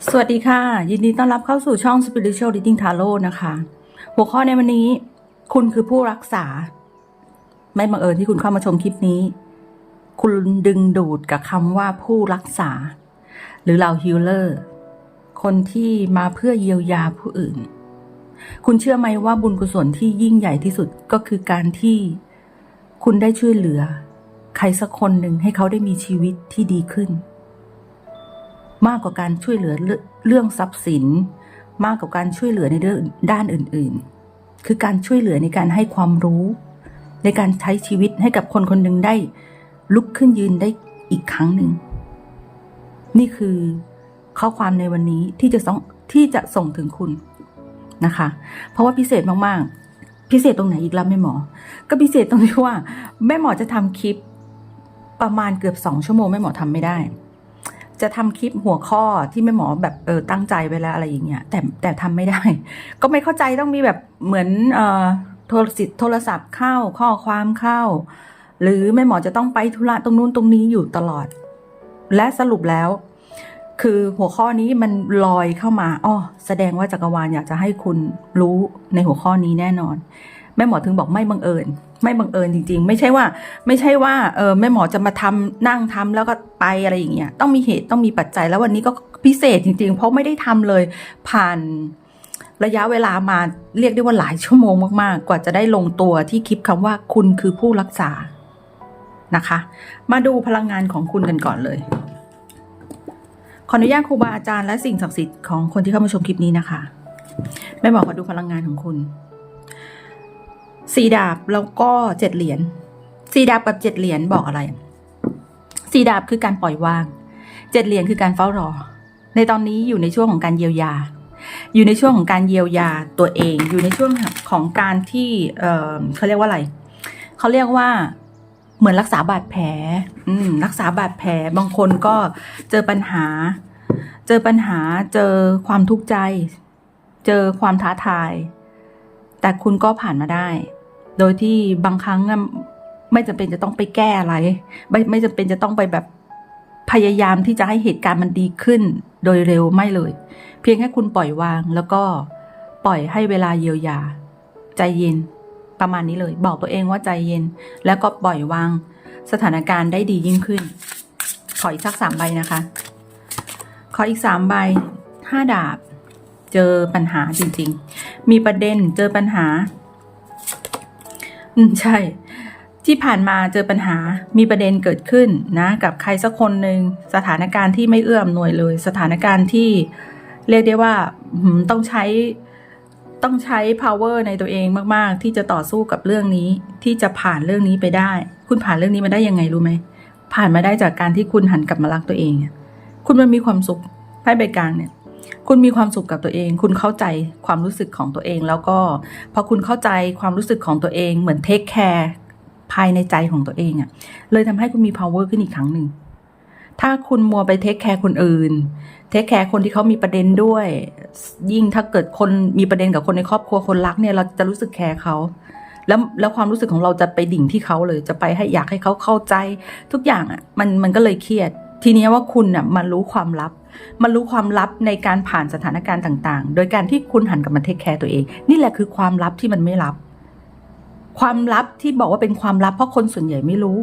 สวัสดีค่ะ ยินดีต้อนรับเข้าสู่ช่อง Spiritual Reading Tarot นะคะ หัวข้อในวันนี้ คุณคือผู้รักษา ไม่บังเอิญที่คุณเข้ามาชมคลิปนี้ คุณดึงดูดกับคำว่าผู้รักษา หรือเราฮิลเลอร์คนที่มาเพื่อเยียวยาผู้อื่น คุณเชื่อไหมว่าบุญกุศลที่ยิ่งใหญ่ที่สุดก็คือการที่คุณได้ช่วยเหลือ ใครสักคนหนึ่งให้เขาได้มีชีวิตที่ดีขึ้น มากกว่าการช่วยเหลือเรื่องทรัพย์สิน มากกว่าการช่วยเหลือในเรื่องด้านอื่น ๆ คือการช่วยเหลือในการให้ความรู้ ในการใช้ชีวิตให้กับคนคนหนึ่งได้ ลุกขึ้นยืนได้อีกครั้งหนึ่ง นี่คือข้อความในวันนี้ที่จะส่งที่จะส่งถึงคุณนะคะ เพราะว่าพิเศษมากๆ พิเศษตรงไหนอีกล่ะแม่หมอ ก็พิเศษตรงที่ว่า แม่หมอจะทำคลิปประมาณเกือบสองชั่วโมงแม่หมอทำไม่ได้ จะทำคลิปหัวข้อที่แม่หมอแบบเออตั้งใจไว้แล้วอะไรอย่างเงี้ยแต่แต่ทำไม่ได้ ก็ไม่เข้าใจต้องมีแบบเหมือนเอ่อโทรศัพท์โทรศัพท์เข้าข้อความเข้า หรือแม่หมอจะต้องไปธุระตรงนู้นตรงนี้อยู่ตลอด และสรุปแล้ว คือหัวข้อนี้มันลอยเข้ามาอ้อแสดงว่าจักรวาลอยากจะให้คุณรู้ในหัวข้อนี้แน่นอน แม่หมอถึงบอกไม่บังเอิญ ไม่บังเอิญจริง ๆ ไม่ใช่ว่า ไม่ใช่ว่าเออแม่หมอจะมาทำนั่งทำแล้วก็ไปอะไรอย่างเงี้ยต้องมีเหตุต้องมีปัจจัยแล้ววันนี้ก็พิเศษจริง ๆ เพราะไม่ได้ทำเลยผ่านระยะเวลามาเรียกได้ว่าหลายชั่วโมงมากๆ กว่าจะได้ลงตัวที่คลิปคำว่าคุณคือผู้รักษานะคะ มาดูพลังงานของคุณกันก่อนเลย ขออนุญาตครูบาอาจารย์และสิ่งศักดิ์สิทธิ์ของคนที่เข้ามาชมคลิปนี้นะคะแม่หมอขอดูพลังงานของคุณ สี่ดาบแล้วก็เจ็ดเหรียญสี่ดาบกับเจ็ดเหรียญบอกอะไรสี่ดาบคือการปล่อยวางเจ็ดเหรียญคือการเฝ้ารอ ในตอนนี้อยู่ในช่วงของการเยียวยา อยู่ในช่วงของการเยียวยาตัวเอง อยู่ในช่วงของการที่เออเขาเรียกว่าอะไรเขาเรียกว่าเหมือนรักษาบาดแผลอืรักษาบาดแผลบางคนก็เจอปัญหา เจอปัญหาเจอความทุกข์ใจ เจอความท้าทาย แต่คุณก็ผ่านมาได้ โดยที่บางครั้งไม่จำเป็นจะต้องไปแก้อะไร ไม่ไม่จำเป็นจะต้องไปแบบพยายามที่จะให้เหตุการณ์มันดีขึ้น โดยเร็วไม่เลย เพียงแค่คุณปล่อยวางแล้วก็ปล่อยให้เวลาเยียวยา ใจเย็นประมาณนี้เลย บอกตัวเองว่าใจเย็น แล้วก็ปล่อยวางสถานการณ์ได้ดียิ่งขึ้น ขออีกสักสามใบนะคะ ขออีกสามใบห้าดาบ เจอปัญหาจริงๆ มีประเด็นเจอปัญหา อืมใช่ ที่ผ่านมาเจอปัญหามีประเด็นเกิดขึ้นนะ กับใครสักคนหนึ่งสถานการณ์ที่ไม่เอื้ออำนวยเลย สถานการณ์ที่เรียกได้ว่าต้องใช้ต้องใช้ power ในตัวเองมาก ๆ ที่จะต่อสู้กับเรื่องนี้ ที่จะผ่านเรื่องนี้ไปได้ คุณผ่านเรื่องนี้มาได้ยังไงรู้ไหม ผ่านมาได้จากการที่คุณหันกลับมารักตัวเอง คุณมันมีความสุขไพ่ใบกลางเนี่ย คุณมีความสุขกับตัวเอง คุณเข้าใจความรู้สึกของตัวเอง แล้วก็พอคุณเข้าใจความรู้สึกของตัวเองเหมือนเทคแคร์ภายในใจของตัวเองอะ่ะ เลยทำให้คุณมี power ขึ้นอีกครั้งหนึ่ง ถ้าคุณมัวไปเทคแคร์คนอื่น เทคแคร์คนที่เขามีประเด็นด้วย ยิ่งถ้าเกิดคนมีประเด็นกับคนในครอบครัวคนรักเนี่ย เราจะรู้สึกแคร์เขาแล้วแล้วความรู้สึกของเราจะไปดิ่งที่เขาเลย จะไปให้อยากให้เขาเข้าใจทุกอย่างอะ มันมันก็เลยเครียด ทีนี้ว่าคุณอะมันรู้ความลับ มันรู้ความลับในการผ่านสถานการณ์ต่างๆ โดยการที่คุณหันกลับมาเทคแคร์ตัวเอง นี่แหละคือความลับที่มันไม่ลับ ความลับที่บอกว่าเป็นความลับเพราะคนส่วนใหญ่ไม่รู้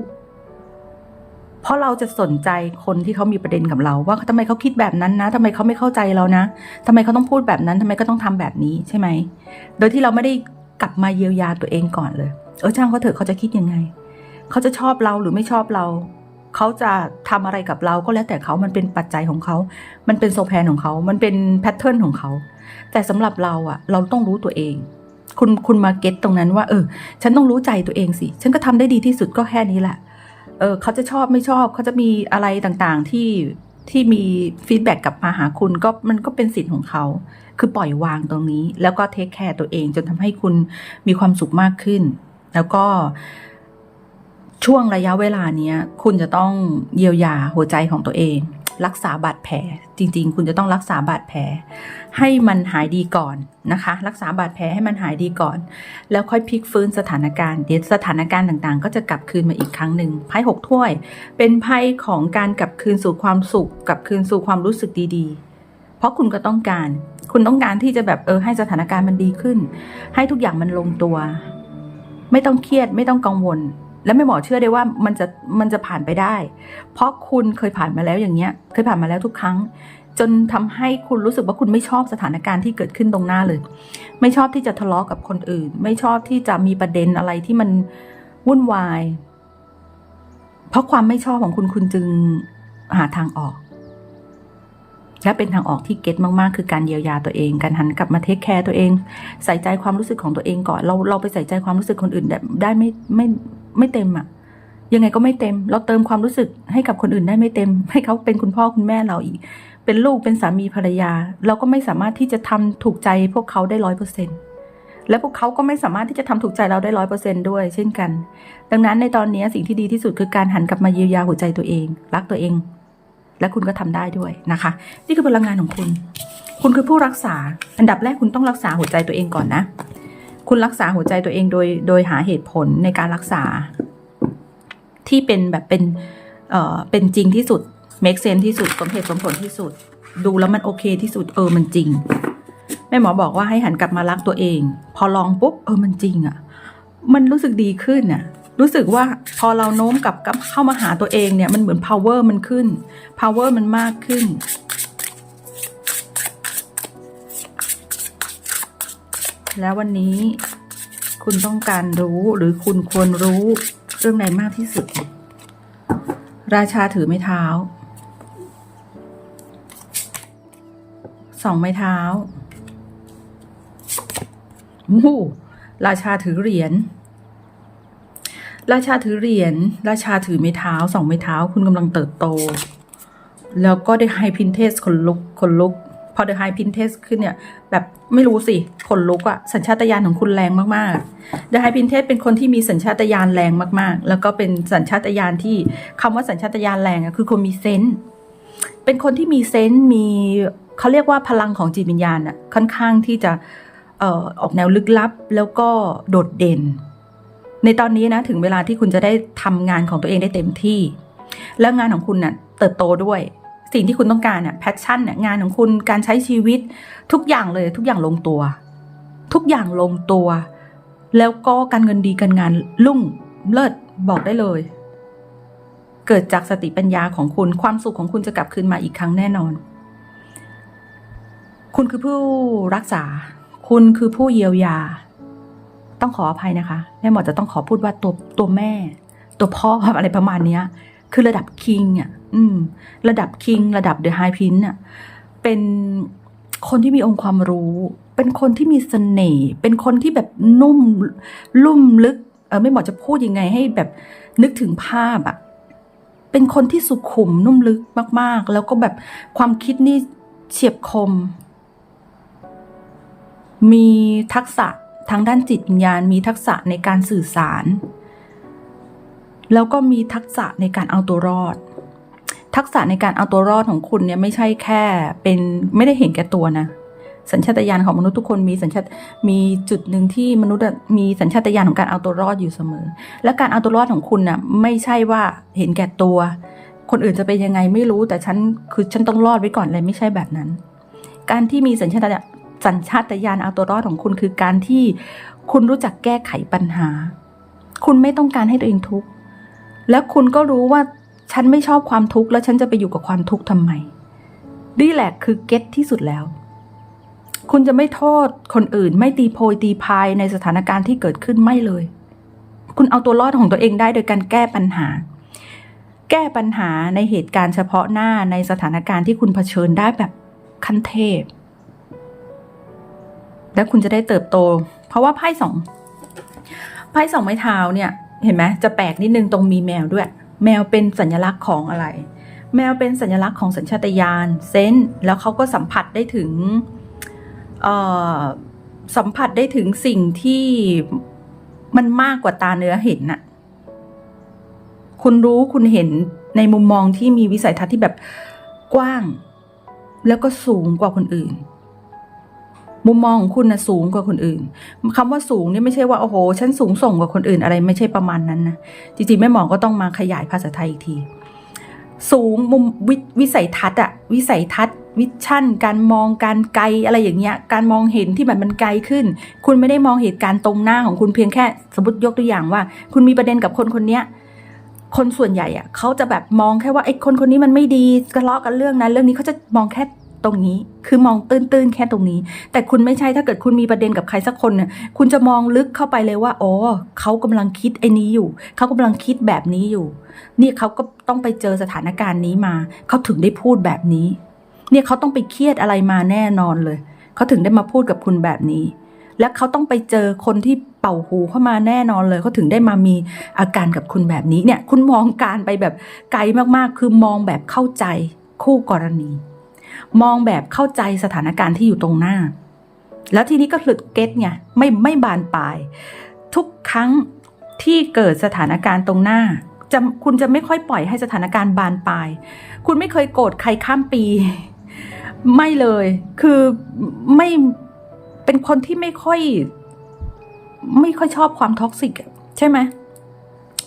เพราะเราจะสนใจคนที่เขามีประเด็นกับเรา ว่าทำไมเขาคิดแบบนั้นนะทำไมเขาไม่เข้าใจเรานะทำไมเขาต้องพูดแบบนั้นทำไมก็ต้องทำแบบนี้ใช่ไหม โดยที่เราไม่ได้กลับมาเยียวยาตัวเองก่อนเลย เออช่างเขาเถอะเขาจะคิดยังไง เขาจะชอบเราหรือไม่ชอบเรา เขาจะทำอะไรกับเราก็แล้วแต่เขามันเป็นปัจจัยของเขา มันเป็นโซแพนของเขา มันเป็นแพทเทิร์นของเขา แต่สำหรับเราอะเราต้องรู้ตัวเอง คุณคุณมาเก็ตตรงนั้นว่า เออ ฉันต้องรู้ใจตัวเองสิ ฉันก็ทำได้ดีที่สุดก็แค่นี้แหละ เออ เขาจะชอบไม่ชอบ เขาจะมีอะไรต่างๆที่ที่มีฟีดแบ็กกลับมาหาคุณก็มันก็เป็นสิทธิ์ของเขา คือปล่อยวางตรงนี้ แล้วก็เทคแคร์ตัวเองจนทำให้คุณมีความสุขมากขึ้น แล้วก็ ช่วงระยะเวลาเนี้ย คุณจะต้องเยียวยาหัวใจของตัวเอง รักษาบาดแผลจริง ๆ คุณจะต้องรักษาบาดแผล ให้มันหายดีก่อนนะคะ รักษาบาดแผลให้มันหายดีก่อน แล้วค่อยพลิกฟื้นสถานการณ์เดี๋ยวสถานการณ์ต่างๆ ก็จะกลับคืนมาอีกครั้งหนึ่งไพ่หกถ้วย เป็นไพ่ของการกลับคืนสู่ความสุขกลับคืนสู่ความรู้สึกดีๆ เพราะคุณก็ต้องการ คุณต้องการที่จะแบบเออให้สถานการณ์มันดีขึ้น ให้ทุกอย่างมันลงตัว ไม่ต้องเครียดไม่ต้องกังวล และไม่หมอเชื่อได้ว่ามันจะมันจะผ่านไปได้ เพราะคุณเคยผ่านมาแล้วอย่างเงี้ย เคยผ่านมาแล้วทุกครั้ง จนทำให้คุณรู้สึกว่าคุณไม่ชอบสถานการณ์ที่เกิดขึ้นตรงหน้าเลย ไม่ชอบที่จะทะเลาะกับคนอื่น ไม่ชอบที่จะมีประเด็นอะไรที่มันวุ่นวาย เพราะความไม่ชอบของคุณคุณจึงหาทางออก และเป็นทางออกที่เก็ตมากๆ คือการเยียวยาตัวเอง การหันกลับมาเทคแคร์ตัวเอง ใส่ใจความรู้สึกของตัวเองก่อน เราเราไปใส่ใจความรู้สึกคนอื่นได้ได้ไม่ไม่ ไม่เต็มอะยังไงก็ไม่เต็ม เราเติมความรู้สึกให้กับคนอื่นได้ไม่เต็ม ให้เขาเป็นคุณพ่อคุณแม่เราอีก เป็นลูกเป็นสามีภรรยา เราก็ไม่สามารถที่จะทำถูกใจพวกเขาได้ร้อยเปอร์เซ็นและพวกเขาก็ไม่สามารถที่จะทำถูกใจเราได้ร้อยเปอร์เซ็นด้วย เช่นกัน ดังนั้นในตอนนี้สิ่งที่ดีที่สุดคือการหันกลับมาเยียวยาหัวใจตัวเอง รักตัวเอง และคุณก็ทำได้ด้วยนะคะ นี่คือพลังงานของคุณ คุณคือผู้รักษา อันดับแรกคุณต้องรักษาหัวใจตัวเองก่อนนะ คุณรักษาหัวใจตัวเองโดยโดยหาเหตุผลในการรักษา ที่เป็นแบบเป็นเอ่อเป็นจริงที่สุด make sense ที่สุดสมเหตุสมผลที่สุด ดูแล้วมันโอเคที่สุดเออมันจริงแม่หมอบอกว่าให้หันกลับมารักตัวเอง พอลองปุ๊บเออมันจริงอะ่ะ มันรู้สึกดีขึ้นน่ะรู้สึกว่าพอเราโน้มกลับเข้ามาหาตัวเองเนี่ยมันเหมือน power มันขึ้น power มันมากขึ้น แล้ววันนี้คุณต้องการรู้หรือคุณควรรู้เรื่องใดมากที่สุด ราชาถือไม้เท้าสองไม้เท้ามูราชาถือเหรียญ ราชาถือเหรียญ ราชาถือไม้เท้าสองไม้เท้า คุณกำลังเติบโต แล้วก็ได้ไฮพินเทสคนลุกคนลุก อเดอะไฮพินเทสขึ้นเนี่ย แบบไม่รู้สิคนลุกอะสัญชาตญาณของคุณแรงมากๆเดอะไฮพินเทสเป็นคนที่มีสัญชาตญาณแรงมากๆ แล้วก็เป็นสัญชาตญาณที่คำว่าสัญชาตญาณแรงอะคือคนมีเซนส์เป็นคนที่มีเซนส์มีเขาเรียกว่าพลังของจิตวิญญาณอะค่อนข้างที่จะออกแนวลึกลับแล้วก็โดดเด่น ในตอนนี้นะถึงเวลาที่คุณจะได้ทำงานของตัวเองได้เต็มที่ แล้วงานของคุณน่ะเติบโตด้วย สิ่งที่คุณต้องการน่ะแพชชั่นน่ะงานของคุณการใช้ชีวิตทุกอย่างเลยทุกอย่างลงตัว ทุกอย่างลงตัว แล้วก็การเงินดีการงานรุ่งเลิศบอกได้เลย เกิดจากสติปัญญาของคุณความสุขของคุณจะกลับคืนมาอีกครั้งแน่นอน คุณคือผู้รักษา คุณคือผู้เยียวยา ต้องขออภัยนะคะแม่หมอจะต้องขอพูดว่าตัวตัวแม่ ตัวพ่ออะไรประมาณเนี้ย คือระดับคิงอะอืม ระดับคิง ระดับเดอะไฮพินอะเป็นคนที่มีองค์ความรู้ เป็นคนที่มีเสน่ห์เป็นคนที่แบบนุ่มลุ่มลึก เออไม่หมอจะพูดยังไงให้แบบนึกถึงภาพอะเป็นคนที่สุขุมนุ่มลึกมาก ๆ แล้วก็แบบความคิดนี่เฉียบคม มีทักษะทางด้านจิตวิญญาณ มีทักษะในการสื่อสาร แล้วก็มีทักษะในการเอาตัวรอด ทักษะในการเอาตัวรอดของคุณเนี่ยไม่ใช่แค่เป็นไม่ได้เห็นแก่ตัวนะ สัญชาตญาณของมนุษย์ทุกคนมีสัญชาตมีจุดหนึ่งที่มนุษย์มีสัญชาตญาณของการเอาตัวรอดอยู่เสมอ และการเอาตัวรอดของคุณน่ะไม่ใช่ว่าเห็นแก่ตัว คนอื่นจะเป็นยังไงไม่รู้แต่ฉันคือฉันต้องรอดไว้ก่อนเลยไม่ใช่แบบนั้น การที่มีสัญชาตญาณสัญชาตญาณเอาตัวรอดของคุณคือการที่คุณรู้จักแก้ไขปัญหา คุณไม่ต้องการให้ตัวเองทุกข์ แล้วคุณก็รู้ว่าฉันไม่ชอบความทุกข์แล้วฉันจะไปอยู่กับความทุกข์ทำไมนี่แหละคือเก็ตที่สุดแล้ว คุณจะไม่โทษคนอื่น ไม่ตีโพยตีพายในสถานการณ์ที่เกิดขึ้นไม่เลย คุณเอาตัวรอดของตัวเองได้โดยการแก้ปัญหา แก้ปัญหาในเหตุการณ์เฉพาะหน้าในสถานการณ์ที่คุณเผชิญได้แบบขั้นเทพ แล้วคุณจะได้เติบโต เพราะว่าไพ่สองไพ่สองไม้เท้าเนี่ย เห็นไหมจะแปลกนิดนึงตรงมีแมวด้วย แมวเป็นสัญลักษณ์ของอะไร แมวเป็นสัญลักษณ์ของสัญชาตญาณเซนแล้วเขาก็สัมผัสได้ถึงเอ่อสัมผัสได้ถึงสิ่งที่มันมากกว่าตาเนื้อเห็นน่ะ คุณรู้คุณเห็นในมุมมองที่มีวิสัยทัศน์ที่แบบกว้าง แล้วก็สูงกว่าคนอื่น มุมมองของคุณนะสูงกว่าคนอื่นคำว่าสูงนี่ไม่ใช่ว่าโอ้โหฉันสูงส่งกว่าคนอื่นอะไรไม่ใช่ประมาณนั้นนะจริงๆแม่หมอก็ต้องมาขยายภาษาไทยอีกที สูงมุมววิสัยทัศน์อะวิสัยทัศน์วิชั่น การมองการไกลอะไรอย่างเงี้ย การมองเห็นที่แบบมันไกลขึ้น คุณไม่ได้มองเหตุการณ์ตรงหน้าของคุณเพียงแค่สมมติยกตัวอย่างว่า คุณมีประเด็นกับคนคนเนี้ยคนส่วนใหญ่อะเขาจะแบบมองแค่ว่าไอ้คนคนนี้มันไม่ดีทะเลาะกันเรื่องนั้นเรื่องนี้เขาจะมองแค่ ตรงนี้คือมองตื้นๆแค่ตรงนี้ แต่คุณไม่ใช่ถ้าเกิดคุณมีประเด็นกับใครสักคนเนี่ยคุณจะมองลึกเข้าไปเลยว่าอ๋อเขากำลังคิดไอ้นี้อยู่ เขากำลังคิดแบบนี้อยู่ เนี่ยเขาก็ต้องไปเจอสถานการณ์นี้มา เขาถึงได้พูดแบบนี้ เนี่ยเขาต้องไปเครียดอะไรมาแน่นอนเลย เขาถึงได้มาพูดกับคุณแบบนี้ และเขาต้องไปเจอคนที่เป่าหูเข้ามาแน่นอนเลยเขาถึงได้มามีอาการกับคุณแบบนี้เนี่ย คุณมองการไปแบบไกลมากๆ คือมองแบบเข้าใจคู่กรณี มองแบบเข้าใจสถานการณ์ที่อยู่ตรงหน้า แล้วทีนี้ก็หลุดเก็ตไงไม่ไม่บานปลาย ทุกครั้งที่เกิดสถานการณ์ตรงหน้าจะคุณจะไม่ค่อยปล่อยให้สถานการณ์บานปลาย คุณไม่เคยโกรธใครข้ามปี ไม่เลย คือไม่เป็นคนที่ไม่ค่อย ไม่ค่อยชอบความท็อกซิกใช่ไหม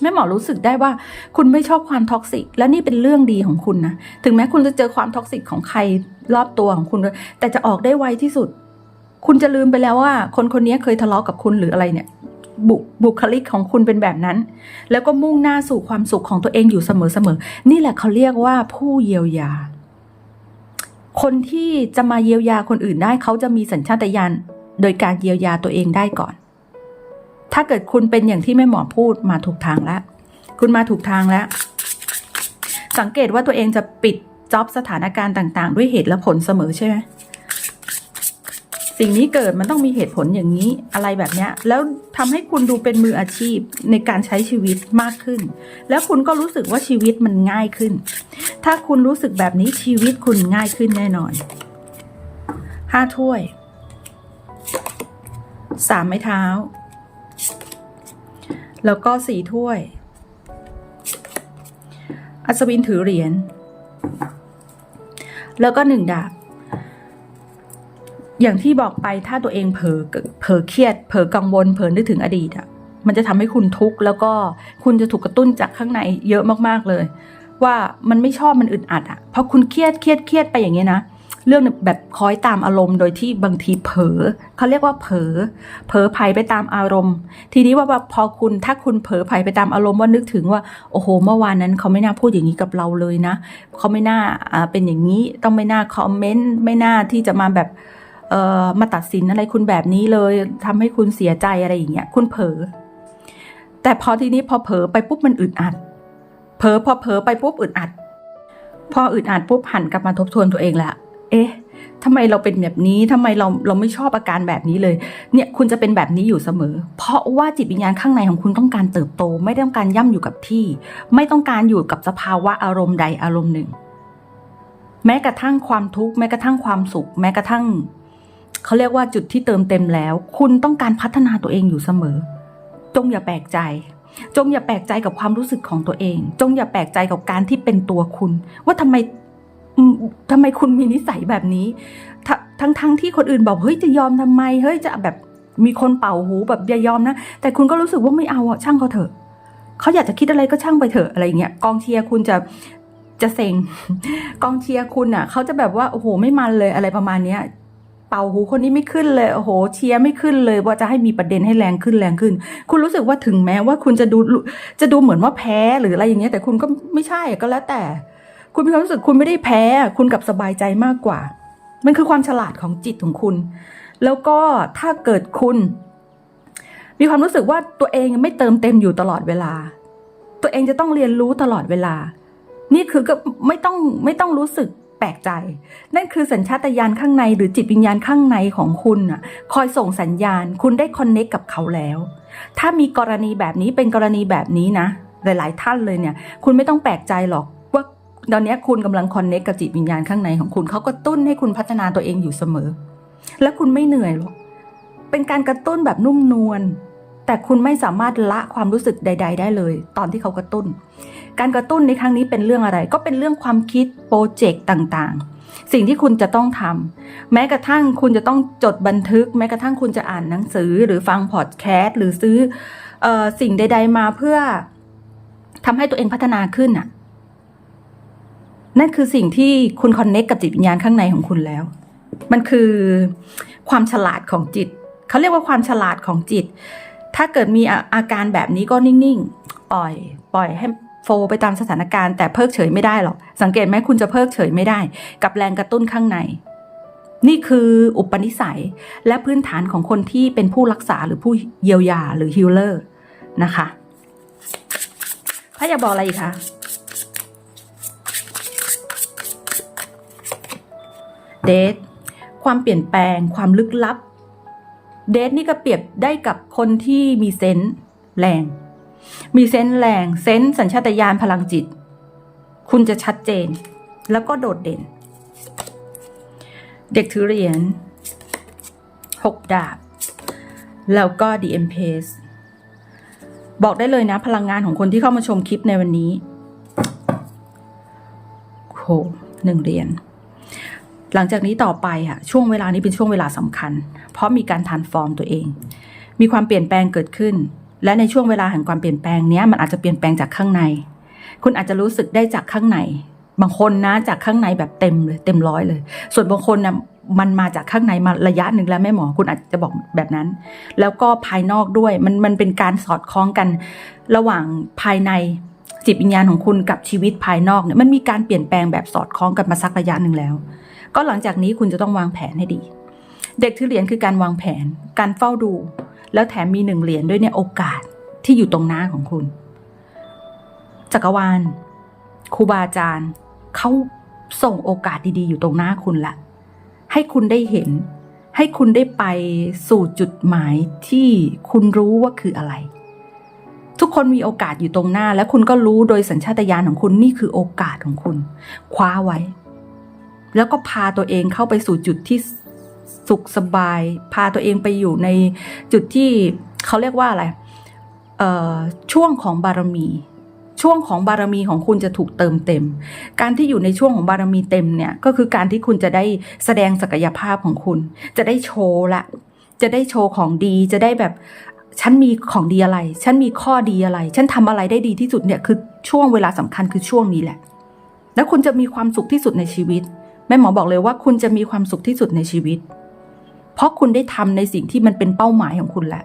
แม่หมอรู้สึกได้ว่า คุณไม่ชอบความท็อกซิก และนี่เป็นเรื่องดีของคุณนะ ถึงแม้คุณจะเจอความท็อกซิกของใคร รอบตัวของคุณด้วยแต่จะออกได้ไวที่สุด คุณจะลืมไปแล้วว่า คนคนนี้เคยทะเลาะกับคุณหรืออะไรเนี่ยบุบุคลิกของคุณเป็นแบบนั้น แล้วก็มุ่งหน้าสู่ความสุขของตัวเองอยู่เสมอๆนี่แหละเขาเรียกว่าผู้เยียวยา คนที่จะมาเยียวยาคนอื่นได้เขาจะมีสัญชาตญาณโดยการเยียวยาตัวเองได้ก่อน ถ้าเกิดคุณเป็นอย่างที่แม่หมอพูดมาถูกทางแล้ว คุณมาถูกทางแล้ว สังเกตว่าตัวเองจะปิด จ็อบสถานการณ์ต่าง ๆ ด้วยเหตุและผลเสมอใช่ไหมสิ่งนี้เกิดมันต้องมีเหตุผลอย่างนี้อะไรแบบเนี้ยแล้วทำให้คุณดูเป็นมืออาชีพในการใช้ชีวิตมากขึ้น แล้วคุณก็รู้สึกว่าชีวิตมันง่ายขึ้น ถ้าคุณรู้สึกแบบนี้ชีวิตคุณง่ายขึ้นแน่นอนห้าถ้วยสามไม้เท้า แล้วก็สี่ถ้วย อัศวินถือเหรียญ แล้วก็หนึ่งดาบ อย่างที่บอกไปถ้าตัวเองเผลอเผลอเครียด เผลอกังวลเผลอนึกถึงอดีตอะมันจะทำให้คุณทุกข์แล้วก็คุณจะถูกกระตุ้นจากข้างในเยอะมากๆเลย ว่ามันไม่ชอบมันอึดอัดอะเพราะคุณเครียดเครียดเครียดไปอย่างเงี้ยนะ เรื่องแบบคอยตามอารมณ์โดยที่บางทีเผลอเขาเรียกว่าเผลอเผลอไผไปตามอารมณ์ ทีนี้ว่าพอคุณถ้าคุณเผลอไผไปตามอารมณ์ว่านึกถึงว่าโอ้โหเมื่อวานนั้นเขาไม่น่าพูดอย่างนี้กับเราเลยนะเขาไม่น่าเป็นอย่างนี้ต้องไม่น่าคอมเมนต์ไม่น่าที่จะมาแบบเอ่อมาตัดสินอะไรคุณแบบนี้เลยทำให้คุณเสียใจอะไรอย่างเงี้ยคุณเผลอแต่พอทีนี้พอเผลอไปปุ๊บมันอึดอัดเผลอพอเผลอไปปุ๊บอึดอัด พออึดอัดปุ๊บหันกลับมาทบทวนตัวเองละ เอ๊ะทำไมเราเป็นแบบนี้ทำไมเราเราไม่ชอบอาการแบบนี้เลย เนี่ยคุณจะเป็นแบบนี้อยู่เสมอ เพราะว่าจิตวิญญาณข้างในของคุณต้องการเติบโต ไม่ต้องการย่ำอยู่กับที่ ไม่ต้องการอยู่กับสภาวะอารมณ์ใดอารมณ์หนึ่ง แม้กระทั่งความทุกข์แม้กระทั่งความสุข แม้กระทั่งเขาเรียกว่าจุดที่เติมเต็มแล้ว คุณต้องการพัฒนาตัวเองอยู่เสมอ จงอย่าแปลกใจ จงอย่าแปลกใจกับความรู้สึกของตัวเอง จงอย่าแปลกใจกับการที่เป็นตัวคุณ ว่าทำไมอืม ทำไมคุณมีนิสัยแบบนี้ททั้งทั้งที่คนอื่นบอกเฮ้ยจะยอมทำไม เฮ้ยจะแบบมีคนเป่าหูแบบอย่ายอมนะ แต่คุณก็รู้สึกว่าไม่เอาอะช่างเขาเถอะเขาอยากจะคิดอะไรก็ช่างไปเถอะอะไรเงี้ยกองเชียร์คุณจะจะเซ็งกองเชียร์คุณอะเขาจะแบบว่าโอ้โหไม่มันเลยอะไรประมาณเนี้ยเป่าหูคนนี้ไม่ขึ้นเลยโอ้โหเชียร์ไม่ขึ้นเลย ว่าจะให้มีประเด็นให้แรงขึ้นแรงขึ้น คุณรู้สึกว่าถึงแม้ว่าคุณจะดูจะดูเหมือนว่าแพ้หรืออะไรอย่างเงี้ยแต่คุณก็ไม่ใช่ก็แล้วแต่ คุณมีความรู้สึกคุณไม่ได้แพ้ คุณกับสบายใจมากกว่า มันคือความฉลาดของจิตของคุณ แล้วก็ถ้าเกิดคุณ มีความรู้สึกว่าตัวเองไม่เติมเต็มอยู่ตลอดเวลา ตัวเองจะต้องเรียนรู้ตลอดเวลา นี่คือก็ไม่ต้องไม่ต้องรู้สึกแปลกใจ นั่นคือสัญชาตญาณข้างในหรือจิตวิญญาณข้างในของคุณน่ะ คอยส่งสัญญาณ คุณได้คอนเน็กกับเขาแล้ว ถ้ามีกรณีแบบนี้เป็นกรณีแบบนี้นะ หลาย ๆ ท่านเลยเนี่ย คุณไม่ต้องแปลกใจหรอก ตอนนี้คุณกำลังคอนเน็กกับจิตวิญญาณข้างในของคุณเขากระตุ้นให้คุณพัฒนาตัวเองอยู่เสมอ และคุณไม่เหนื่อยหรอกเป็นการกระตุ้นแบบนุ่มนวลแต่คุณไม่สามารถละความรู้สึกใด ๆ ได้เลย ตอนที่เขากระตุ้น การกระตุ้นในครั้งนี้เป็นเรื่องอะไร ก็เป็นเรื่องความคิดโปรเจกต์ต่างๆ สิ่งที่คุณจะต้องทำแม้กระทั่งคุณจะต้องจดบันทึก แม้กระทั่งคุณจะอ่านหนังสือ หรือฟังพอดแคสต์หรือซื้อออสิ่งใด ๆ มาเพื่อทำให้ตัวเองพัฒนาขึ้นอะ นั่นคือสิ่งที่คุณคอนเน็กกับจิตวิญญาณข้างในของคุณแล้ว มันคือความฉลาดของจิต เขาเรียกว่าความฉลาดของจิต ถ้าเกิดมีอาการแบบนี้ก็นิ่งๆ ปล่อย ปล่อยให้โฟว์ไปตามสถานการณ์แต่เพิกเฉยไม่ได้หรอก สังเกตไหมคุณจะเพิกเฉยไม่ได้ กับแรงกระตุ้นข้างใน นี่คืออุปนิสัยและพื้นฐานของคนที่เป็นผู้รักษาหรือผู้เยียวยาหรือฮิลเลอร์นะคะถ้าอยากบอกอะไรอีกคะ เดทความเปลี่ยนแปลง ความลึกลับ เดทนี่ก็เปรียบได้กับคนที่มีเซนส์แรง มีเซนส์แรง เซนส์สัญชาตญาณพลังจิต คุณจะชัดเจน แล้วก็โดดเด่น เด็กถือเหรียญหกดาบ แล้วก็ d m p a c e บอกได้เลยนะ พลังงานของคนที่เข้ามาชมคลิปในวันนี้โหหนึ่งเหรียญ หลังจากนี้ต่อไปค่ะช่วงเวลานี้เป็นช่วงเวลาสำคัญ เพราะมีการทานฟอร์มตัวเอง มีความเปลี่ยนแปลงเกิดขึ้น และในช่วงเวลาแห่งความเปลี่ยนแปลงเนี้ยมันอาจจะเปลี่ยนแปลงจากข้างใน คุณอาจจะรู้สึกได้จากข้างใน บางคนนะจากข้างในแบบเต็มเลยเต็มร้อยเลย ส่วนบางคนนะมันมาจากข้างในมาระยะหนึ่งแล้วแม่หมอคุณอาจจะบอกแบบนั้น แล้วก็ภายนอกด้วยมันมันเป็นการสอดคล้องกันระหว่างภายในจิตวิญญาณของคุณกับชีวิตภายนอกเนี่ยมันมีการเปลี่ยนแปลงแบบสอดคล้องกันมาสักระยะหนึ่งแล้ว ก็หลังจากนี้คุณจะต้องวางแผนให้ดี เด็กถือเหรียญคือการวางแผน การเฝ้าดู แล้วแถมมีหนึ่งเหรียญด้วยเนี่ยโอกาสที่อยู่ตรงหน้าของคุณ จักรวาลครูบาอาจารย์เขาส่งโอกาสดีๆ อยู่ตรงหน้าคุณละ ให้คุณได้เห็น ให้คุณได้ไปสู่จุดหมายที่คุณรู้ว่าคืออะไร ทุกคนมีโอกาสอยู่ตรงหน้า และคุณก็รู้โดยสัญชาตญาณของคุณนี่คือโอกาสของคุณ คว้าไว้ แล้วก็พาตัวเองเข้าไปสู่จุดที่สุขสบาย พาตัวเองไปอยู่ในจุดที่เขาเรียกว่าอะไรเอ่อช่วงของบารมี ช่วงของบารมีของคุณจะถูกเติมเต็ม การที่อยู่ในช่วงของบารมีเต็มเนี่ยก็คือการที่คุณจะได้แสดงศักยภาพของคุณ จะได้โชว์ละ จะได้โชว์ของดีจะได้แบบฉันมีของดีอะไร ฉันมีข้อดีอะไร ฉันทำอะไรได้ดีที่สุดเนี่ยคือช่วงเวลาสำคัญคือช่วงนี้แหละ แล้วคุณจะมีความสุขที่สุดในชีวิต ม่หมอบอกเลยว่าคุณจะมีความสุขที่สุดในชีวิต เพราะคุณได้ทำในสิ่งที่มันเป็นเป้าหมายของคุณแหละ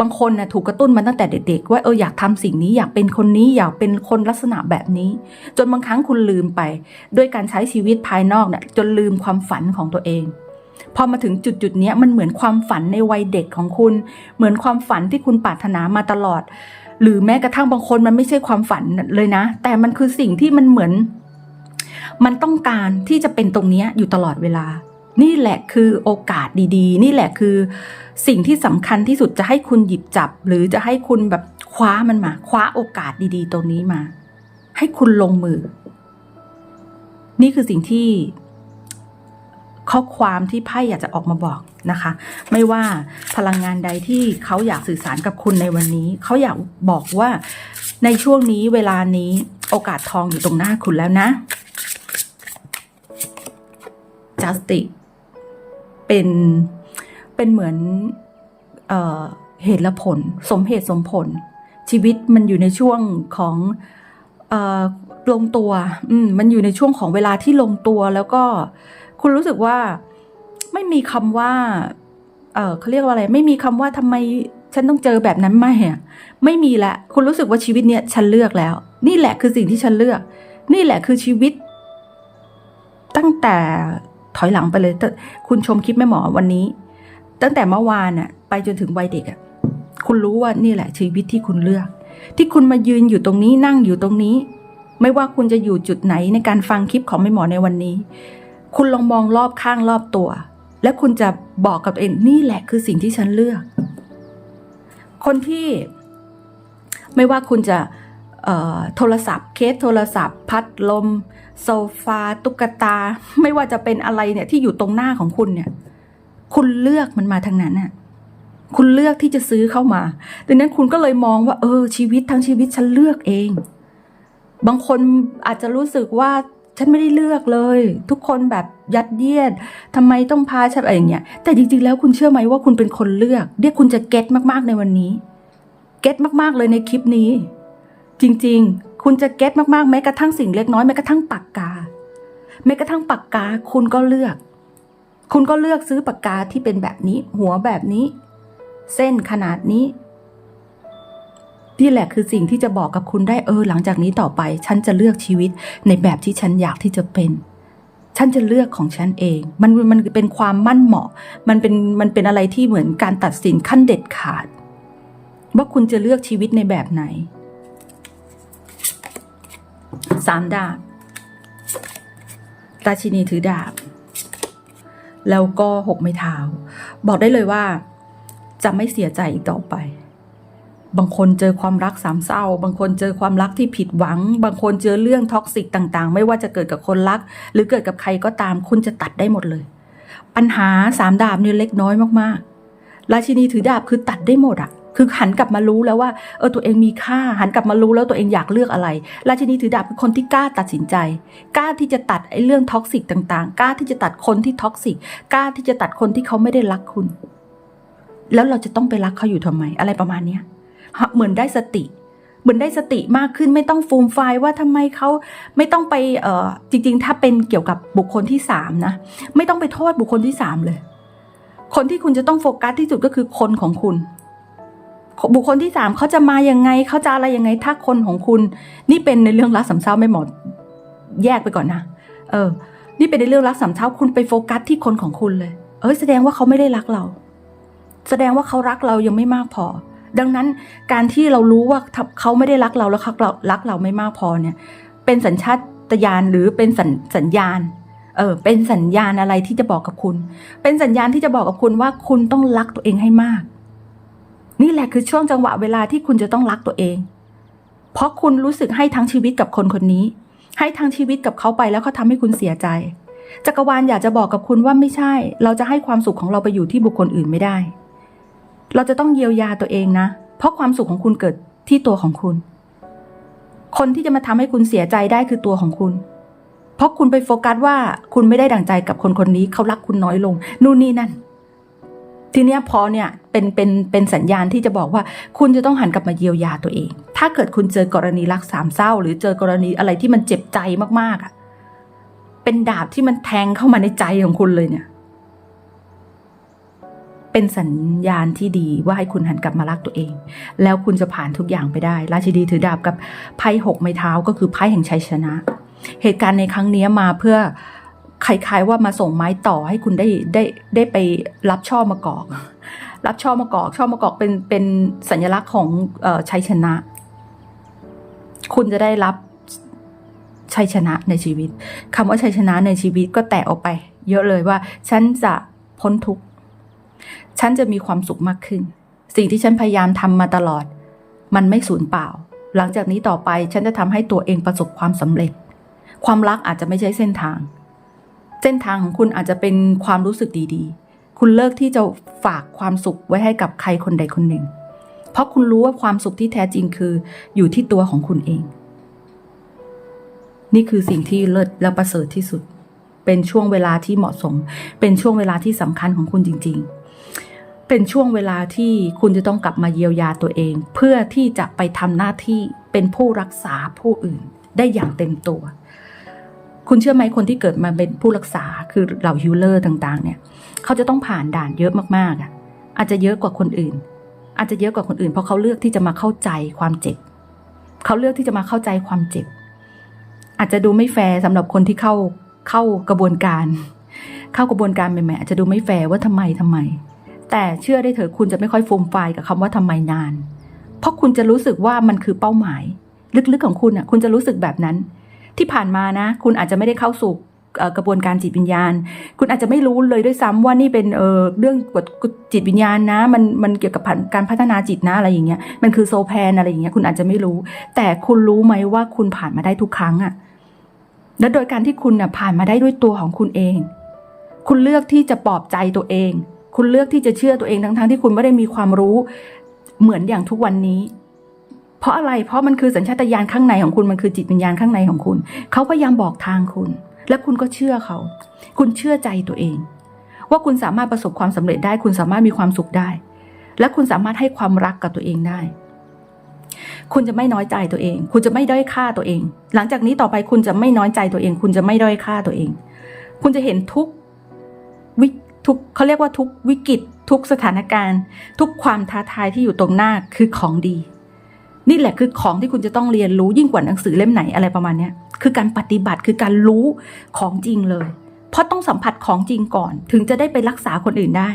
บางคนนะ่ะถูกกระตุ้นมาตั้งแต่เด็ก ๆ ว่าเอออยากทำสิ่งนี้อยากเป็นคนนี้อยากเป็นคนลักษณะแบบนี้ จนบางครั้งคุณลืมไป ด้วยการใช้ชีวิตภายนอกเนี่ยจนลืมความฝันของตัวเอง พอมาถึงจุดจุดๆเนี้ยมันเหมือนความฝันในวัยเด็กของคุณ เหมือนความฝันที่คุณปรารถนามาตลอด หรือแม้กระทั่งบางคนมันไม่ใช่ความฝันเลยนะ แต่มันคือสิ่งที่มันเหมือน มันต้องการที่จะเป็นตรงนี้อยู่ตลอดเวลา นี่แหละคือโอกาสดีๆ นี่แหละคือ สิ่งที่สำคัญที่สุดจะให้คุณหยิบจับ หรือจะให้คุณแบบคว้ามันมา คว้าโอกาสดีๆ ตรงนี้มา ให้คุณลงมือ นี่คือสิ่งที่ข้อความที่ไพ่อยากจะออกมาบอกนะคะ ไม่ว่าพลังงานใดที่เขาอยากสื่อสารกับคุณในวันนี้ เขาอยากบอกว่าในช่วงนี้เวลานี้โอกาสทองอยู่ตรงหน้าคุณแล้วนะ justice เป็นเป็นเหมือนเออเหตุและผล สมเหตุสมผล ชีวิตมันอยู่ในช่วงของออลงตัวอืมมันอยู่ในช่วงของเวลาที่ลงตัว แล้วก็คุณรู้สึกว่าไม่มีคำว่าเออเขาเรียกว่าอะไร ไม่มีคำว่าทำไมฉันต้องเจอแบบนั้นไม่ะไม่มีละ คุณรู้สึกว่าชีวิตเนี้ยฉันเลือกแล้ว นี่แหละคือสิ่งที่ฉันเลือก นี่แหละคือชีวิต ตั้งแต่ ถอยหลังไปเลยคุณชมคลิปแม่หมอวันนี้ ตั้งแต่เมื่อวานน่ะ ไปจนถึงวัยเด็กอะคุณรู้ว่านี่แหละชีวิตที่คุณเลือก ที่คุณมายืนอยู่ตรงนี้นั่งอยู่ตรงนี้ ไม่ว่าคุณจะอยู่จุดไหนในการฟังคลิปของแม่หมอในวันนี้ คุณลองมองรอบข้างรอบตัว และคุณจะบอกกับตัวเองนี่แหละคือสิ่งที่ฉันเลือก คนที่ไม่ว่าคุณจะ โทรศัพท์เคสโทรศัพท์ พัดลม โซฟา ตุ๊กตา ไม่ว่าจะเป็นอะไรเนี่ยที่อยู่ตรงหน้าของคุณเนี่ย คุณเลือกมันมาทางนั้นน่ะคุณเลือกที่จะซื้อเข้ามา ดังนั้นคุณก็เลยมองว่า เออ ชีวิตทั้งชีวิตฉันเลือกเอง บางคนอาจจะรู้สึกว่าฉันไม่ได้เลือกเลย ทุกคนแบบยัดเยียดทำไมต้องพาฉันอะไรอย่างเงี้ย แต่จริงๆแล้วคุณเชื่อไหมว่าคุณเป็นคนเลือก เดี๋ยวคุณจะเก็ตมากๆในวันนี้ เก็ตมากๆเลยในคลิปนี้ จริงๆ คุณจะเก็ตมากๆ แม้กระทั่งสิ่งเล็กน้อยแม้กระทั่งปากกา แม้กระทั่งปากกาคุณก็เลือก คุณก็เลือกซื้อปากกาที่เป็นแบบนี้ หัวแบบนี้ เส้นขนาดนี้นี่แหละคือสิ่งที่จะบอกกับคุณได้เออ หลังจากนี้ต่อไป ฉันจะเลือกชีวิตในแบบที่ฉันอยากที่จะเป็น ฉันจะเลือกของฉันเอง มันมันเป็นความมั่นเหมาะ มันเป็นมันเป็นอะไรที่เหมือนการตัดสินขั้นเด็ดขาด ว่าคุณจะเลือกชีวิตในแบบไหน สามดาบราชินีถือดาบ แล้วก็หกไม้เท้า บอกได้เลยว่า จะไม่เสียใจอีกต่อไป บางคนเจอความรักสามเศร้า บางคนเจอความรักที่ผิดหวัง บางคนเจอเรื่องท็อกซิกต่างๆ ไม่ว่าจะเกิดกับคนรัก หรือเกิดกับใครก็ตาม คุณจะตัดได้หมดเลย ปัญหาสามดาบเนี่ยเล็กน้อยมากๆ ราชินีถือดาบคือตัดได้หมดอะ คือหันกลับมารู้แล้วว่าเออตัวเองมีค่า หันกลับมารู้แล้วตัวเองอยากเลือกอะไร ราชินีถือดาบคือคนที่กล้าตัดสินใจ กล้าที่จะตัดไอ้เรื่องท็อกซิกต่างๆ กล้าที่จะตัดคนที่ท็อกซิก กล้าที่จะตัดคนที่เขาไม่ได้รักคุณ แล้วเราจะต้องไปรักเขาอยู่ทำไม อะไรประมาณเนี้ยเหมือนได้สติเหมือนได้สติมากขึ้นไม่ต้องฟูมไฟายว่าทำไมเขาไม่ต้องไปเออจริง ๆ ถ้าเป็นเกี่ยวกับบุคคลที่สามนะ ไม่ต้องไปโทษบุคคลที่สามเลย คนที่คุณจะต้องโฟกัสที่สุดก็คือคนของคุณ บุคคลที่สามเขาจะมายังไงเขาจะอะไรยังไงถ้าคนของคุณ นี่เป็นในเรื่องรักสามเศร้าไม่หมดแยกไปก่อนนะ เออ นี่เป็นในเรื่องรักสามเศร้าคุณไปโฟกัสที่คนของคุณเลย เอ้ยแสดงว่าเขาไม่ได้รักเรา แสดงว่าเขารักเรายังไม่มากพอ ดังนั้นการที่เรารู้ว่าเขาไม่ได้รักเราแล้วเขารักเราไม่มากพอเนี่ย เป็นสัญชาตญาณหรือเป็นสัญสัญญาณ เออ เป็นสัญญาณอะไรที่จะบอกกับคุณ เป็นสัญญาณที่จะบอกกับคุณว่าคุณต้องรักตัวเองให้มาก นี่แหละคือช่วงจังหวะเวลาที่คุณจะต้องรักตัวเอง เพราะคุณรู้สึกให้ทั้งชีวิตกับคนคนนี้ ให้ทั้งชีวิตกับเขาไปแล้วเขาทำให้คุณเสียใจ จักรวาลอยากจะบอกกับคุณว่าไม่ใช่ เราจะให้ความสุขของเราไปอยู่ที่บุคคลอื่นไม่ได้ เราจะต้องเยียวยาตัวเองนะ เพราะความสุขของคุณเกิดที่ตัวของคุณ คนที่จะมาทำให้คุณเสียใจได้คือตัวของคุณ เพราะคุณไปโฟกัสว่าคุณไม่ได้ดั่งใจกับคนคนนี้ เขารักคุณน้อยลง นู่นนี่นั่น ทีเนี้ยพอเนี่ยเป็นเป็นเป็นสัญญาณที่จะบอกว่า คุณจะต้องหันกลับมาเยียวยาตัวเอง ถ้าเกิดคุณเจอกรณีรักสามเศร้า หรือเจอกรณีอะไรที่มันเจ็บใจมากๆอะเป็นดาบที่มันแทงเข้ามาในใจของคุณเลยเนี่ย เป็นสัญญาณที่ดีว่าให้คุณหันกลับมารักตัวเอง แล้วคุณจะผ่านทุกอย่างไปได้ ราชินีถือดาบกับไพ่หกไม้เท้าก็คือไพ่แห่งชัยชนะ เหตุการณ์ในครั้งนี้มาเพื่อ คล้ายๆว่ามาส่งไม้ต่อให้คุณได้ได้ได้ไปรับช่อมะกอก รับช่อมะกอก ช่อมะกอกเป็นเป็นสัญลักษณ์ของอชัยชนะ คุณจะได้รับชัยชนะในชีวิตคำว่าชัยชนะในชีวิตก็แตกออกไป เยอะเลยว่า ฉันจะพ้นทุกข์ฉันจะมีความสุขมากขึ้น สิ่งที่ฉันพยายามทำมาตลอด มันไม่สูญเปล่า หลังจากนี้ต่อไปฉันจะทำให้ตัวเองประสบความสำเร็จ ความรักอาจจะไม่ใช่เส้นทาง เส้นทางของคุณอาจจะเป็นความรู้สึกดีๆ คุณเลิกที่จะฝากความสุขไว้ให้กับใครคนใดคนหนึ่ง เพราะคุณรู้ว่าความสุขที่แท้จริงคืออยู่ที่ตัวของคุณเอง นี่คือสิ่งที่เลิศและประเสริฐที่สุด เป็นช่วงเวลาที่เหมาะสม เป็นช่วงเวลาที่สำคัญของคุณจริง ๆ เป็นช่วงเวลาที่คุณจะต้องกลับมาเยียวยาตัวเอง เพื่อที่จะไปทำหน้าที่เป็นผู้รักษาผู้อื่นได้อย่างเต็มตัว คุณเชื่อไหมคนที่เกิดมาเป็นผู้รักษาคือเหล่าฮิลเลอร์ต่างๆ เนี่ย เขาจะต้องผ่านด่านเยอะมากๆอะอาจจะเยอะกว่าคนอื่น อาจจะเยอะกว่าคนอื่น เพราะเขาเลือกที่จะมาเข้าใจความเจ็บ เขาเลือกที่จะมาเข้าใจความเจ็บ อาจจะดูไม่แฟร์สำหรับคนที่เข้าเข้ากระบวนการ เข้ากระบวนการใหม่ๆอาจจะดูไม่แฟร์ว่าทำไมทำไม แต่เชื่อได้เถอะคุณจะไม่ค่อยโฟมไฟกับคำว่าทำไมนาน เพราะคุณจะรู้สึกว่ามันคือเป้าหมาย ลึกๆของคุณอะ คุณจะรู้สึกแบบนั้น ที่ผ่านมานะ คุณอาจจะไม่ได้เข้าสู่กระบวนการจิตวิญญาณ คุณอาจจะไม่รู้เลยด้วยซ้ำว่านี่เป็นเออเรื่องกจิตวิญญาณนะ มันมันเกี่ยวกับการพัฒนาจิตนะอะไรอย่างเงี้ยมันคือโซแพนอะไรอย่างเงี้ยคุณอาจจะไม่รู้ แต่คุณรู้ไหมว่าคุณผ่านมาได้ทุกครั้งอะและโดยการที่คุณน่ะผ่านมาได้ด้วยตัวของคุณเอง คุณเลือกที่จะปลอบใจตัวเอง คุณเลือกที่จะเชื่อตัวเองทั้งๆที่คุณไม่ได้มีความรู้เหมือนอย่างทุกวันนี้ เพราะอะไร เพราะมันคือสัญชาตญาณข้างในของคุณ มันคือจิตวิญญาณข้างในของคุณ เขาพยายามบอกทางคุณ และคุณก็เชื่อเขา คุณเชื่อใจตัวเอง ว่าคุณสามารถประสบความสำเร็จได้ คุณสามารถมีความสุขได้ และคุณสามารถให้ความรักกับตัวเองได้ คุณจะไม่น้อยใจตัวเอง คุณจะไม่ด้อยค่าตัวเอง หลังจากนี้ต่อไปคุณจะไม่น้อยใจตัวเอง คุณจะไม่ด้อยค่าตัวเอง คุณจะเห็นทุกวิทุกเขาเรียกว่าทุกวิกฤต ทุกสถานการณ์ ทุกความท้าทายที่อยู่ตรงหน้าคือของดี นี่แหละคือของที่คุณจะต้องเรียนรู้ยิ่งกว่าหนังสือเล่มไหนอะไรประมาณนี้คือการปฏิบัติคือการรู้ของจริงเลย เพราะต้องสัมผัสของจริงก่อน ถึงจะได้ไปรักษาคนอื่นได้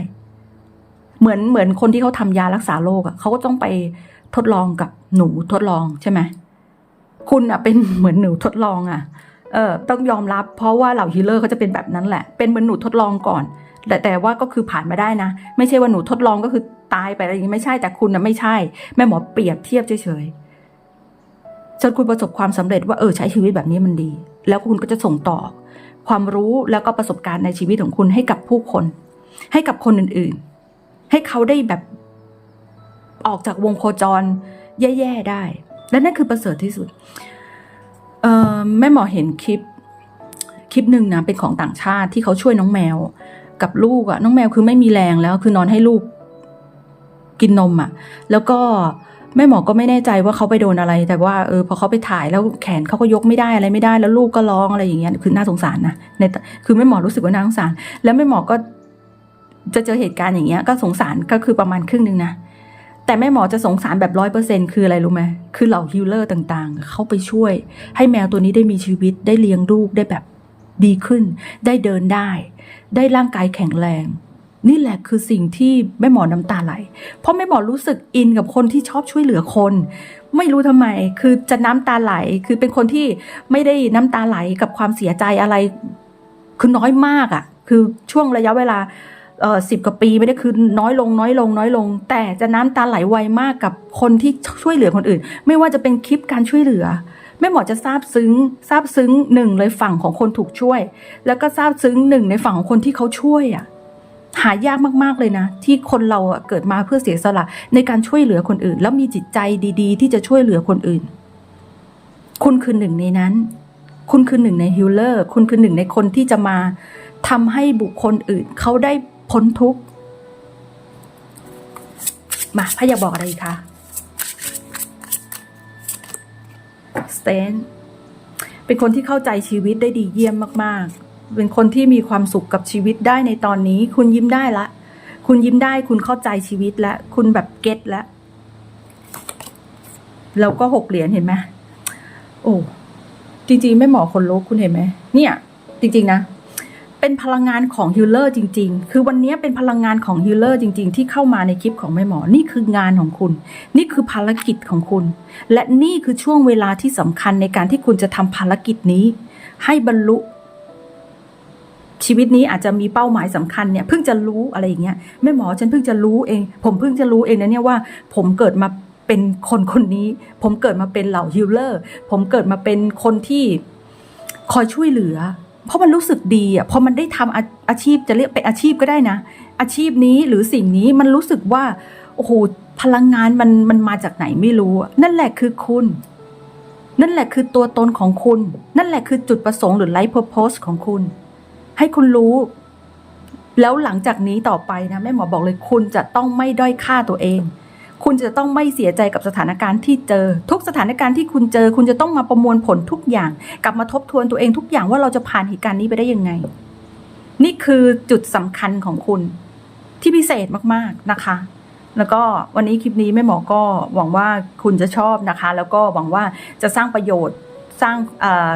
เหมือนเหมือนคนที่เขาทำยารักษาโรคอะเขาก็ต้องไปทดลองกับหนูทดลองใช่ไหมคุณอะเป็นเหมือนหนูทดลองอะเออต้องยอมรับ เพราะว่าเหล่าฮีเลอร์เขาจะเป็นแบบนั้นแหละ เป็นเหมือนหนูทดลองก่อน แต่แต่ว่าก็คือผ่านมาได้นะ ไม่ใช่ว่าหนูทดลองก็คือตายไปอะไรอย่างนี้ไม่ใช่แต่คุณนะไม่ใช่ แม่หมอเปรียบเทียบเฉยๆจนคุณประสบความสำเร็จว่าเออใช้ชีวิตแบบนี้มันดี แล้วคุณก็จะส่งต่อ ความรู้แล้วก็ประสบการณ์ในชีวิตของคุณให้กับผู้คน ให้กับคนอื่นๆ ให้เขาได้แบบออกจากวงโคจรแย่ ๆ ได้ และนั่นคือประเสริฐที่สุดแม่หมอเห็นคลิป คลิปหนึ่งนะเป็นของต่างชาติที่เขาช่วยน้องแมว กับลูกอะน้องแมวคือไม่มีแรงแล้ว คือนอนให้ลูกกินนมอะแล้วก็แม่หมอก็ไม่แน่ใจว่าเขาไปโดนอะไร แต่ว่าเออพอเขาไปถ่ายแล้วแขนเขาก็ยกไม่ได้อะไรไม่ได้แล้วลูกก็ร้องอะไรอย่างเงี้ยคือน่าสงสารนะในคือแม่หมอรู้สึกว่าน่าสงสาร แล้วแม่หมอก็จะเจอเหตุการณ์อย่างเงี้ย ก็สงสารก็คือประมาณครึ่งหนึ่งนะแต่แม่หมอจะสงสารแบบร้อยเปอร์เซ็นคืออะไรรู้ไหมคือเหล่าฮิลเลอร์ต่างๆ เข้าไปช่วย ให้แมวตัวนี้ได้มีชีวิตได้เลี้ยงลูกได้แบบดีขึ้น ได้เดินได้ ได้ร่างกายแข็งแรง นี่แหละคือสิ่งที่แม่หมอน้ำตาไหล เพราะแม่หมอรู้สึกอินกับคนที่ชอบช่วยเหลือคน ไม่รู้ทำไม คือจะน้ำตาไหล คือเป็นคนที่ไม่ได้น้ำตาไหลกับความเสียใจอะไร คือน้อยมากอะ่ะ คือช่วงระยะเวลาเออสิบกว่าปีไม่ได้คือน้อยลงน้อยลงน้อยลง แต่จะน้ำตาไหลไวมากกับคนที่ช่วยเหลือคนอื่น ไม่ว่าจะเป็นคลิปการช่วยเหลือ ม่หมอจะซาบซึ้งซาบซึ้งหนึ่งเลยฝั่งของคนถูกช่วย แล้วก็ซาบซึ้งหนึ่งในฝั่งของคนที่เขาช่วยอะหายากมากๆเลยนะ ที่คนเราเกิดมาเพื่อเสียสละในการช่วยเหลือคนอื่น แล้วมีจิตใจดี ๆ ที่จะช่วยเหลือคนอื่น คุณคือหนึ่งในนั้น คุณคือหนึ่งในฮิลเลอร์ คุณคือหนึ่งในคนที่จะมาทำให้บุคคลอื่น เขาได้พ้นทุกข์มาพระอยากบอกอะไรคะ สเตนเป็นคนที่เข้าใจชีวิตได้ดีเยี่ยมมาก ๆ เป็นคนที่มีความสุขกับชีวิตได้ในตอนนี้ คุณยิ้มได้ละ คุณยิ้มได้ คุณเข้าใจชีวิตแล้วคุณแบบเก็ตแล้วแล้วก็หกเหรียญเห็นไหมโอ้ จริง ๆ ไม่หมอคนลุกคุณเห็นไหม เนี่ย จริง ๆ นะ เป็นพลังงานของฮิลเลอร์จริง ๆ คือวันนี้เป็นพลังงานของฮิลเลอร์จริง ๆ ที่เข้ามาในคลิปของแม่หมอ นี่คืองานของคุณ นี่คือภารกิจของคุณ และนี่คือช่วงเวลาที่สำคัญในการที่คุณจะทำภารกิจนี้ ให้บรรลุ ชีวิตนี้อาจจะมีเป้าหมายสำคัญเนี่ยเพิ่งจะรู้อะไรอย่างเงี้ยแม่หมอฉันเพิ่งจะรู้เอง ผมเพิ่งจะรู้เองนะเนี่ยว่า ผมเกิดมาเป็นคนคนนี้ ผมเกิดมาเป็นเหล่าฮิลเลอร์ ผมเกิดมาเป็นคนที่คอยช่วยเหลือ เพราะมันรู้สึกดีอะพอมันได้ทำอาอาชีพจะเรียกเป็นอาชีพก็ได้นะ อาชีพนี้หรือสิ่งนี้มันรู้สึกว่าโอ้โหพลังงานมันมันมาจากไหนไม่รู้ นั่นแหละคือคุณ นั่นแหละคือตัวตนของคุณ นั่นแหละคือจุดประสงค์หรือไลฟ์เพอร์โพสของคุณ ให้คุณรู้ แล้วหลังจากนี้ต่อไปนะแม่หมอบอกเลยคุณจะต้องไม่ด้อยค่าตัวเอง คุณจะต้องไม่เสียใจกับสถานการณ์ที่เจอ ทุกสถานการณ์ที่คุณเจอ คุณจะต้องมาประมวลผลทุกอย่าง กลับมาทบทวนตัวเองทุกอย่างว่าเราจะผ่านเหตุการณ์นี้ไปได้ยังไง นี่คือจุดสำคัญของคุณ ที่พิเศษมากๆนะคะ แล้วก็วันนี้คลิปนี้แม่หมอก็หวังว่าคุณจะชอบนะคะ แล้วก็หวังว่าจะสร้างประโยชน์สร้าง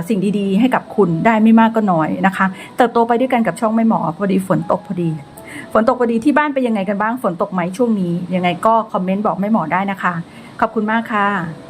สิ่งดีๆ ให้กับคุณได้ไม่มากก็น้อยนะคะ เติบโตไปด้วยกันกับช่องแม่หมอพอดีฝนตกพอดี ฝนตกพอดีที่บ้านเป็นยังไงกันบ้าง ฝนตกไหมช่วงนี้ ยังไงก็คอมเมนต์บอกแม่หมอได้นะคะ ขอบคุณมากค่ะ